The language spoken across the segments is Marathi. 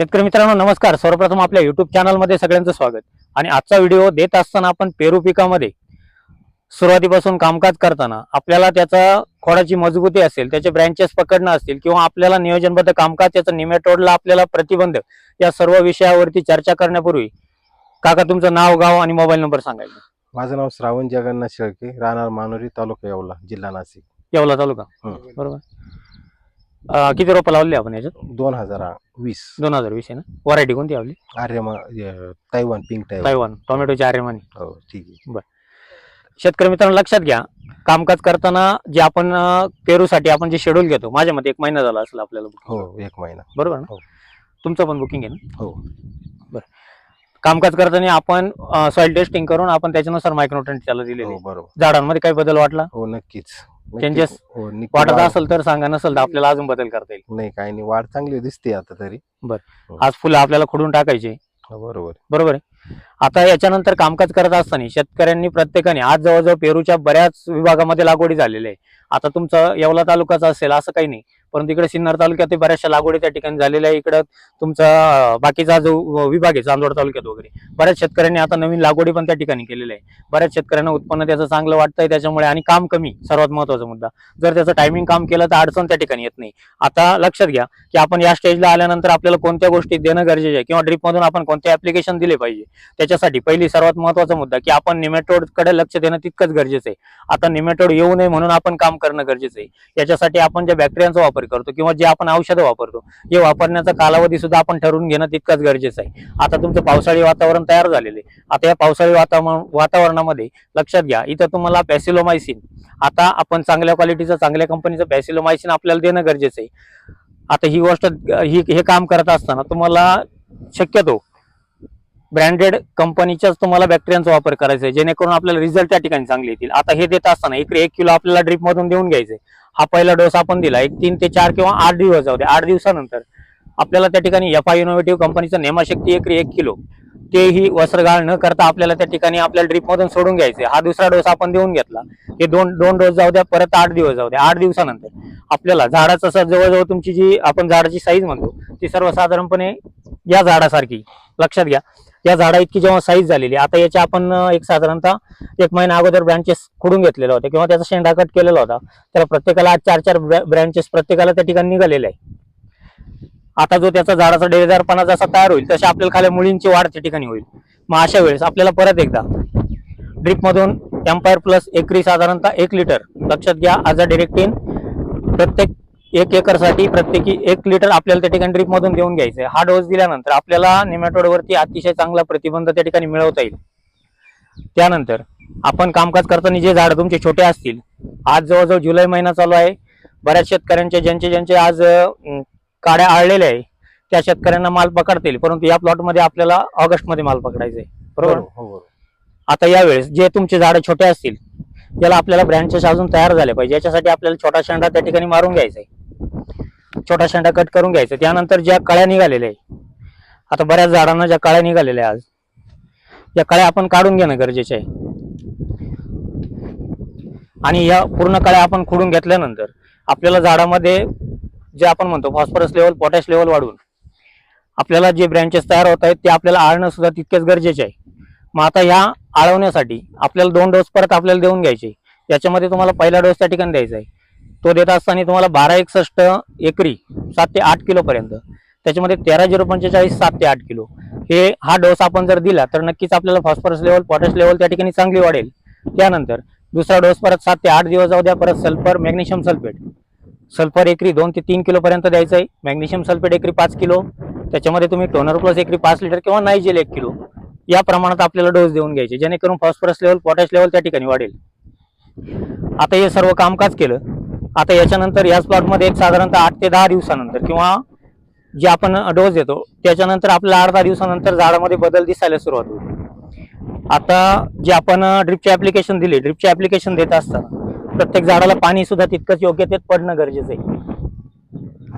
शेतकरी मित्रांनो नमस्कार. सर्वप्रथम आपल्या युट्यूब चॅनलमध्ये सगळ्यांचं स्वागत. आणि आजचा व्हिडिओ देत असताना आपण पेरू पिकामध्ये सुरुवातीपासून कामकाज करताना आपल्याला त्याचा खोडाची मजबूती असेल त्याचे ब्रँचेस पकडणं असतील किंवा आपल्याला नियोजनबद्ध कामकाज त्याचं निमेटोडला आपल्याला प्रतिबंध या सर्व विषयावरती चर्चा करण्यापूर्वी काका तुमचं नाव गाव आणि मोबाईल नंबर सांगायचं माझं नाव श्रावण जगन्नाथ शेळके राहणार मानोरी तालुका येवला जिल्हा नाशिक. येवला तालुका. बरोबर. अं, किती रोपं लावली आपण याच्यात? दोन हजार वीस. दोन हजार वीस आहे ना? व्हरायटी कोणती आपली आर्यमा तैवान पिंक तैवान तायवान टोमॅटोची आर्यमानी. हो ठीक आहे. शेतकरी मित्रांनो लक्षात घ्या कामकाज करताना जे आपण अं, पेरूसाठी आपण जे शेड्यूल घेतो माझ्या मते एक महिना झाला असेल आपल्याला booking. हो एक महिना. बरोबर ना? हो. तुमचं पण बुकिंग आहे ना? हो. कामकाज करताना आपण सॉइल टेस्टिंग करून आपण त्याच्यानुसार मायक्रोटन त्याला दिलेले हो. बरोबर. झाडांमध्ये काही बदल वाटला? हो नक्कीच. Changes हो नक्की वाटत वाढ- असेल तर सांगा नसेल तर आपल्याला अजून बदल करता येईल. नाही काही नाही वाढ चांगली दिसते आता तरी. आज फुलं आपल्याला खोडून टाकायचे. हो, बरोबर. बरोबर आहे. आता याच्यानंतर कामकाज करत असताना शेतकऱ्यांनी प्रत्येकाने आज जवळजवळ पेरूच्या बऱ्याच विभागामध्ये लागवडी झालेली आहे. आता तुमचं येवला तालुकाचा असेल असं काही नाही. परंतु इकडे सिन्नर तालुक्यात बऱ्याचशा लागवडी त्या ठिकाणी झालेल्या आहे. इकडं तुमचा बाकीचा जो विभाग आहे चांदवड तालुक्यात वगैरे बऱ्याच शेतकऱ्यांनी आता नवीन लागवडी पण त्या ठिकाणी केलेल्या आहे. बऱ्याच शेतकऱ्यांना उत्पन्न त्याचं चांगलं वाटतंय त्याच्यामुळे आणि काम कमी सर्वात महत्त्वाचा मुद्दा. जर त्याचं टायमिंग काम केलं तर अडचण त्या ठिकाणी येत नाही. आता लक्षात घ्या की आपण या स्टेजला आल्यानंतर आपल्याला कोणत्या गोष्टी देणं गरजेचे आहे किंवा ड्रीप मधून आपण कोणते ऍप्लिकेशन दिले पाहिजे? त्याच्यासाठी पहिली सर्वात महत्त्वाचा मुद्दा की आपण निमेटोडकडे लक्ष देणं तितकंच गरजेचं आहे. आता निमेटोड येऊ नये म्हणून आपण काम करणं गरजेचं आहे. याच्यासाठी आपण ज्या बॅक्टेरियांचा वापर करतो किंवा जे आपण औषधं वापरतो हे वापरण्याचा कालावधी सुद्धा आपण ठरवून घेणं तितकंच गरजेचं आहे. आता तुमचं पावसाळी वातावरण तयार झालेले आता या पावसाळी वातावरण वातावरणामध्ये लक्षात घ्या इथं तुम्हाला पॅसिलोमायसिन. आता आपण चांगल्या क्वालिटीचं चांगल्या कंपनीचं पॅसिलोमायसिन आपल्याला देणं गरजेचं आहे. आता ही गोष्ट ही हे काम करत असताना तुम्हाला शक्यतो ब्रँडेड कंपनीच्याच तुम्हाला बॅक्टेरियांचा वापर करायचा आहे. जेणेकरून आपल्याला रिझल्ट त्या ठिकाणी चांगले येतील. आता हे देत असताना इकडे एक किलो आपल्याला ड्रिप मधून देऊन घ्यायचे हा पहिला डोस आपण दिला. एक तीन ते चार किंवा आठ दिवस जाऊ दे. आठ दिवसानंतर आपल्याला त्या ठिकाणी एफ आय इनोव्हेटिव्ह कंपनीचं नेमाशक्ती एकरी एक किलो. तेही वस्त्रगाळ न करता आपल्याला त्या ठिकाणी आपल्याला ड्रिपमधून सोडून घ्यायचे हा दुसरा डोस आपण देऊन घेतला. हे दोन दोन डोस जाऊ द्या परत आठ दिवस जाऊ द्या. आठ दिवसानंतर आपल्याला झाडाचं असं जवळजवळ तुमची जी आपण झाडाची साईज म्हणतो ती सर्वसाधारणपणे या झाडासारखी. लक्षात घ्या. या झाडा इतकी जेव्हा साईज झालेली आता याच्या आपण एक साधारणतः एक महिना अगोदर ब्रँचेस खोडून घेतलेलं होता किंवा त्याचा शेंडा कट केलेला होता. त्याला प्रत्येकाला आज चार चार ब्रँचेस प्रत्येकाला त्या ठिकाणी निघालेले आहे. आता जो त्याचा झाडाचा डेरेदारपणा जसा तयार होईल तशी आपल्याला खाली मुळींची वाढ त्या ठिकाणी होईल. मग अशा वेळेस आपल्याला परत एकदा ड्रिप मधून एम्पायर प्लस एकरी साधारणतः एक लिटर लक्षात घ्या. आज डिरेक्टिन प्रत्येक एक एकरसाठी प्रत्येकी एक लिटर आपल्याला त्या ठिकाणी ड्रिप मधून देऊन घ्यायचंय. हा डोस दिल्यानंतर आपल्याला नेमॅटोड वरती अतिशय चांगला प्रतिबंध त्या ठिकाणी मिळवता येईल. त्यानंतर आपण कामकाज करताना जे झाड तुमचे छोटे असतील आज जवळजवळ जुलै महिना चालू आहे. बऱ्याच शेतकऱ्यांचे ज्यांचे ज्यांचे आज काड्या आळलेल्या आहे त्या शेतकऱ्यांना माल पकडता येईल परंतु या प्लॉटमध्ये आपल्याला ऑगस्टमध्ये माल पकडायचा आहे बरोबर हो बरोबर. आता यावेळेस जे तुमचे झाडं छोटे असतील त्याला आपल्याला ब्रँचेस अजून तयार झाले पाहिजे. याच्यासाठी आपल्याला छोटा शेंडा त्या ठिकाणी मारून घ्यायचा आहे. छोटा शेंडा कट करून घ्यायचा. त्यानंतर ज्या कळ्या निघालेल्या आहे आता बऱ्याच झाडांना ज्या कळ्या निघालेल्या आज या कळ्या आपण काढून घेणं गरजेचे आहे. आणि या पूर्ण कळ्या आपण खुडून घेतल्यानंतर आपल्याला झाडामध्ये जे आपण म्हणतो फॉस्फरस लेवल पोटॅश लेवल वाढून आपल्याला जे ब्रँचेस तयार होत आहेत ते आपल्याला आळणं सुद्धा तितकेच गरजेचे आहे. मग आता ह्या आळवण्यासाठी आपल्याला दोन डोस परत आपल्याला देऊन घ्यायचे. याच्यामध्ये तुम्हाला पहिला डोस त्या ठिकाणी द्यायचा आहे. तो देत असताना तुम्हाला बारा एकसष्ट एकरी सात ते आठ किलोपर्यंत त्याच्यामध्ये तेरा झिरो पंचेचाळीस सात ते आठ किलो. हे हा डोस आपण जर दिला तर नक्कीच आपल्याला फॉस्फरस लेवल पॉटॅश लेवल त्या ठिकाणी चांगली वाढेल. त्यानंतर दुसरा डोस परत सात ते आठ दिवस जाऊ द्या परत सल्फर मॅग्नेशियम सल्फेट सल्फर एकरी दोन ते तीन किलोपर्यंत द्यायचं आहे. मॅग्नेशियम सल्फेट एकरी पाच किलो. त्याच्यामध्ये तुम्ही टोनर प्लस एकरी पाच लिटर किंवा नायजेल एक किलो. या प्रमाणात आपल्याला डोस देऊन घ्यायचे जेणेकरून फॉस्फरस लेवल पॉटॅश लेवल त्या ठिकाणी वाढेल. आता हे सर्व कामकाज केलं. आता याच्यानंतर याच प्लॉटमध्ये एक साधारणतः आठ ते दहा दिवसानंतर किंवा जे आपण डोस देतो त्याच्यानंतर आपल्याला आठ दहा दिवसानंतर झाडामध्ये बदल दिसायला सुरुवात होईल. आता जे आपण ड्रिपचे ऍप्लिकेशन दिले ड्रिपचे ऍप्लिकेशन देत असताना प्रत्येक झाडाला पाणी सुद्धा तितकंच योग्य तेच पडणं गरजेचं आहे.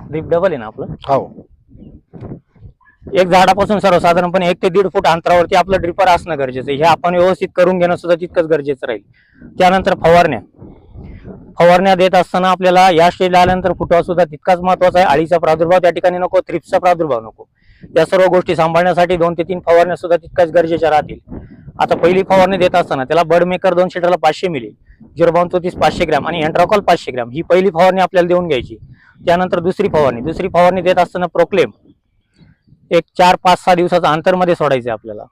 ड्रिप डबल आहे ना आपलं? हो. एक झाडापासून सर्वसाधारणपणे एक ते दीड फूट अंतरावरती आपलं ड्रिपर असणं गरजेचं आहे. हे आपण व्यवस्थित करून घेणं सुद्धा तितकंच गरजेचं राहील. त्यानंतर फवारण्या. फवारण्या देत असताना आपल्याला या स्टेजला आल्यानंतर फुटवा सुद्धा तितकाच महत्त्वाचा आहे. अळीचा प्रादुर्भाव त्या ठिकाणी नको थ्रिप्सचा प्रादुर्भाव नको. या सर्व गोष्टी सांभाळण्यासाठी दोन ते तीन फवारण्या सुद्धा तितक्याच गरजेच्या राहतील. आता पहिली फवारणी देत असताना त्याला बर्ड मेकर दोन लिटरला पाचशे मिली झिरो चौतीस पाचशे ग्रॅम आणि अँट्रॉकॉल पाचशे ग्रॅम ही पहिली फवारणी आपल्याला देऊन घ्यायची. त्यानंतर दुसरी फवारणी दुसरी फवारणी देत असताना प्रोक्लेम एक चार पाच सहा दिवसाचा अंतरमध्ये सोडायचं आपल्याला.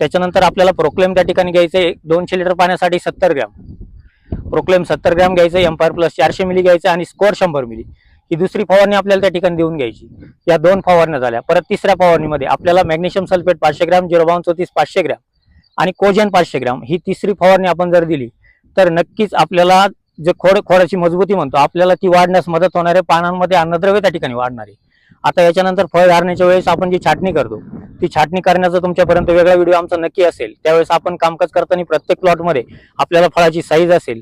त्याच्यानंतर आपल्याला प्रोक्लेम त्या ठिकाणी घ्यायचं आहे दोनशे लिटर पाण्यासाठी सत्तर ग्रॅम. प्रोक्लेम सत्तर ग्रॅम घ्यायचं एम्पायर प्लस चारशे मिली घ्यायचं आणि स्कोअर शंभर मिली. ही दुसरी फवारणी आपल्याला त्या ठिकाणी देऊन घ्यायची. या दोन फवारण्या झाल्या. परत तिसऱ्या फवारणीमध्ये आपल्याला मॅग्नेशियम सल्फेट पाचशे ग्रॅम जिरोबावन चौतीस पाचशे ग्रॅम आणि कोजन पाचशे ग्रॅम. ही तिसरी फवारणी आपण जर दिली तर नक्कीच आपल्याला जे खोड खोडाची मजबूती म्हणतो आपल्याला ती वाढण्यास मदत होणारे पानांमध्ये अन्नद्रव्य त्या ठिकाणी वाढणारे आता याच्यानंतर फळ धारण्याच्या वेळेस आपण जी छाटणी करतो ती छाटणी करण्याचा तुमच्यापर्यंत वेगळा व्हिडिओ आमचा नक्की असेल. त्यावेळेस आपण कामकाज करताना प्रत्येक प्लॉटमध्ये आपल्याला फळाची साईज असेल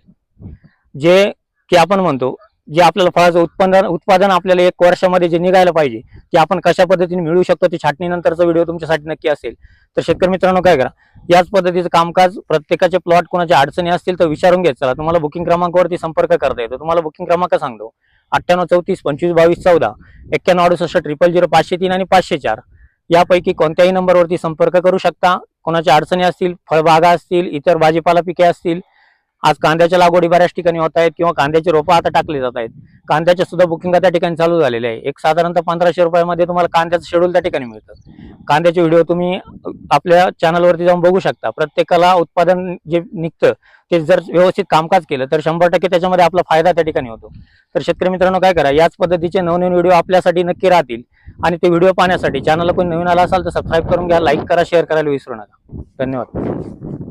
जे की आपण म्हणतो जे आपल्याला फळाचं उत्पादन उत्पादन आपल्याला एक वर्षामध्ये जे निघायला पाहिजे ते आपण कशा पद्धतीने मिळवू शकतो ते छाटणीनंतरचा व्हिडिओ तुमच्यासाठी नक्की असेल. तर शेतकरी मित्रांनो काय करा याच पद्धतीचं कामकाज प्रत्येकाचे प्लॉट कोणाच्या अडचणी असतील तर विचारून घेत चला तुम्हाला बुकिंग क्रमांकावरती संपर्क करता येतो. तुम्हाला बुकिंग क्रमांक सांगतो. अठ्ठ्याण्णव चौतीस पंचवीस बावीस चौदा एक्क्याण्णव अडुसष्ट ट्रिपल झिरो पाचशे तीन आणि पाचशे चार. यापैकी कोणत्याही नंबरवरती संपर्क करू शकता. कोणाच्या अडचणी असतील फळबागा असतील इतर भाजीपाला पिके असतील आज कांद्याच्या लागवडी बऱ्याच ठिकाणी होत आहेत किंवा कांद्याची रोपं आता टाकली जात आहेत. कांद्याच्या सुद्धा बुकिंग त्या ठिकाणी चालू झालेले आहे. एक साधारणतः पंधराशे रुपयामध्ये तुम्हाला कांद्याचं शेड्यूल त्या ठिकाणी मिळतं. कांद्याचे व्हिडिओ तुम्ही आपल्या चॅनलवरती जाऊन बघू शकता. प्रत्येकाला उत्पादन जे निघतं ते जर व्यवस्थित कामकाज केलं तर शंभर टक्के त्याच्यामध्ये आपला फायदा त्या ठिकाणी होतो. तर शेतकरी मित्रांनो काय करा याच पद्धतीचे नवनवीन व्हिडिओ आपल्यासाठी नक्की राहतील. आणि ते व्हिडिओ पाहण्यासाठी चॅनलला कोणी नवीन आला असाल तर सबस्क्राईब करून घ्या लाईक करा शेअर करायला विसरू नका. धन्यवाद.